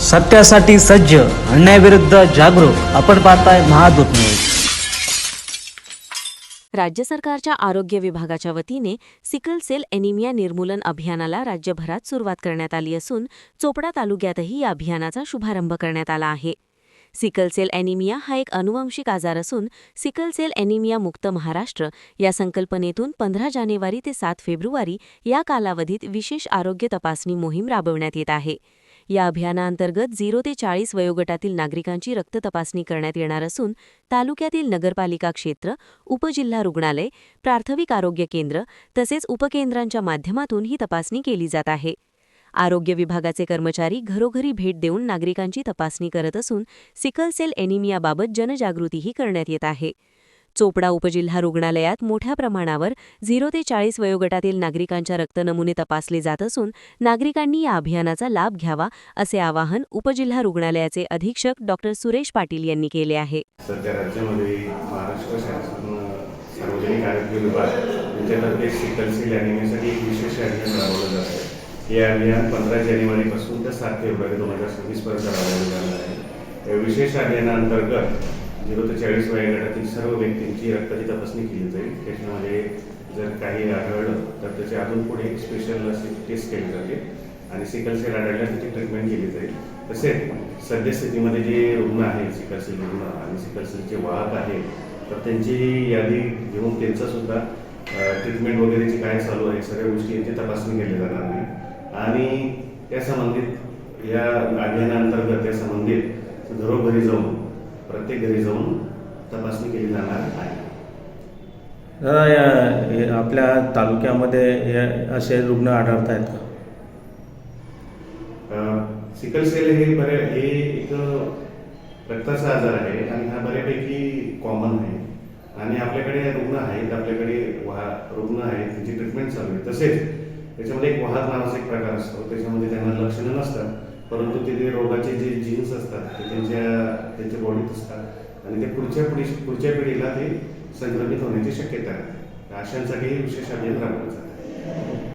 सत्यासाठी सज्ज अन्यायाविरुद्ध जागरूक आपण पाहताय महादूत न्यूज. राज्य सरकारच्या आरोग्य विभागाच्या वतीने सिकल सेल एनिमिया निर्मूलन अभियानाला राज्यभरात सुरुवात करण्यात आली असून चोपडा तालुक्यातही या अभियानाचा शुभारंभ करण्यात आला आहे. सिकल सेल एनिमिया हा एक अनुवंशिक आजार असून सिकल सेल एनिमिया मुक्त महाराष्ट्र या संकल्पनेतून पंधरा जानेवारी ते सात फेब्रुवारी या कालावधीत विशेष आरोग्य तपासणी मोहीम राबवण्यात येत आहे. या अभियानाअंतर्गत झिरो ते चाळीस वयोगटातील नागरिकांची रक्त तपासणी करण्यात येणार असून तालुक्यातील नगरपालिका क्षेत्र उपजिल्हा रुग्णालय प्राथमिक आरोग्य केंद्र तसेच उपकेंद्रांच्या माध्यमातून ही तपासणी केली जात आहे. आरोग्य विभागाचे कर्मचारी घरोघरी भेट देऊन नागरिकांची तपासणी करत असून सिकल सेल एनिमियाबाबत जनजागृतीही करण्यात येत आहे. चोपडा उपजिल्हा रुग्णालयात मोठ्या प्रमाणावर झिरो ते चाळीस वयोगटातील नागरिकांच्या रक्तनमुने तपासले जात असून नागरिकांनी या अभियानाचा लाभ घ्यावा असे आवाहन उपजिल्हा रुग्णालयाचे अधीक्षक डॉक्टर सुरेश पाटील यांनी केले आहे. सध्या राज्यामध्ये महाराष्ट्र शासन सार्वजनिक आरोग्य विभाग यांच्यातर्फे सिकल अभियान हे अभियान पंधरा जानेवारीपासून ते सात फेब्रुवारी दोन हजार सव्वीसपर्यंत राबवलं जाणार आहे. या विशेष अभियानाअंतर्गत निवृत्त ते चाळीस वयोगटातील सर्व व्यक्तींची रक्ताची तपासणी केली जाईल. त्याच्यामध्ये जर काही आढळलं तर त्याचे अजून पुढे स्पेशल अशी टेस्ट केली जाते आणि सिकल सेल आढळल्यास त्याची ट्रीटमेंट केली जाईल. तसेच सद्यस्थितीमध्ये जे रुग्ण आहेत सिकल सेल रुग्ण आणि सिकल सेलचे वाहक आहेत तर त्यांची यादी घेऊन त्यांचं सुद्धा ट्रीटमेंट वगैरेची काय चालू आहे सगळ्या गोष्टी यांची तपासणी केली जाणार नाही आणि त्या संबंधित या अभियानाअंतर्गत त्या संबंधित घरोघरी जाऊन प्रत्येक घरी जाऊन तपासणी केली जाणार आहे. दादा या आपल्या तालुक्यामध्ये हे असे रुग्ण आढळत आहेत का सिकल सेल हे बरे हे एक रक्ताचा आजार आहे आणि हा बऱ्यापैकी कॉमन आहे. आणि आपल्याकडे रुग्ण आहेत आपल्याकडे वाह रुग्ण आहेत त्यांची ट्रीटमेंट चालू आहे. तसेच त्याच्यामध्ये एक वाहक नावाचा एक प्रकार असतो. त्याच्यामध्ये त्यांना लक्षणं नसतात परंतु ते जे रोगाचे जे जीन्स असतात त्यांच्या असतात आणि ते पुढच्या पिढी पुढच्या पिढीला ते संक्रमित होण्याची शक्यता आहे. अशांसाठी विशेष अभियान राबवलं जातं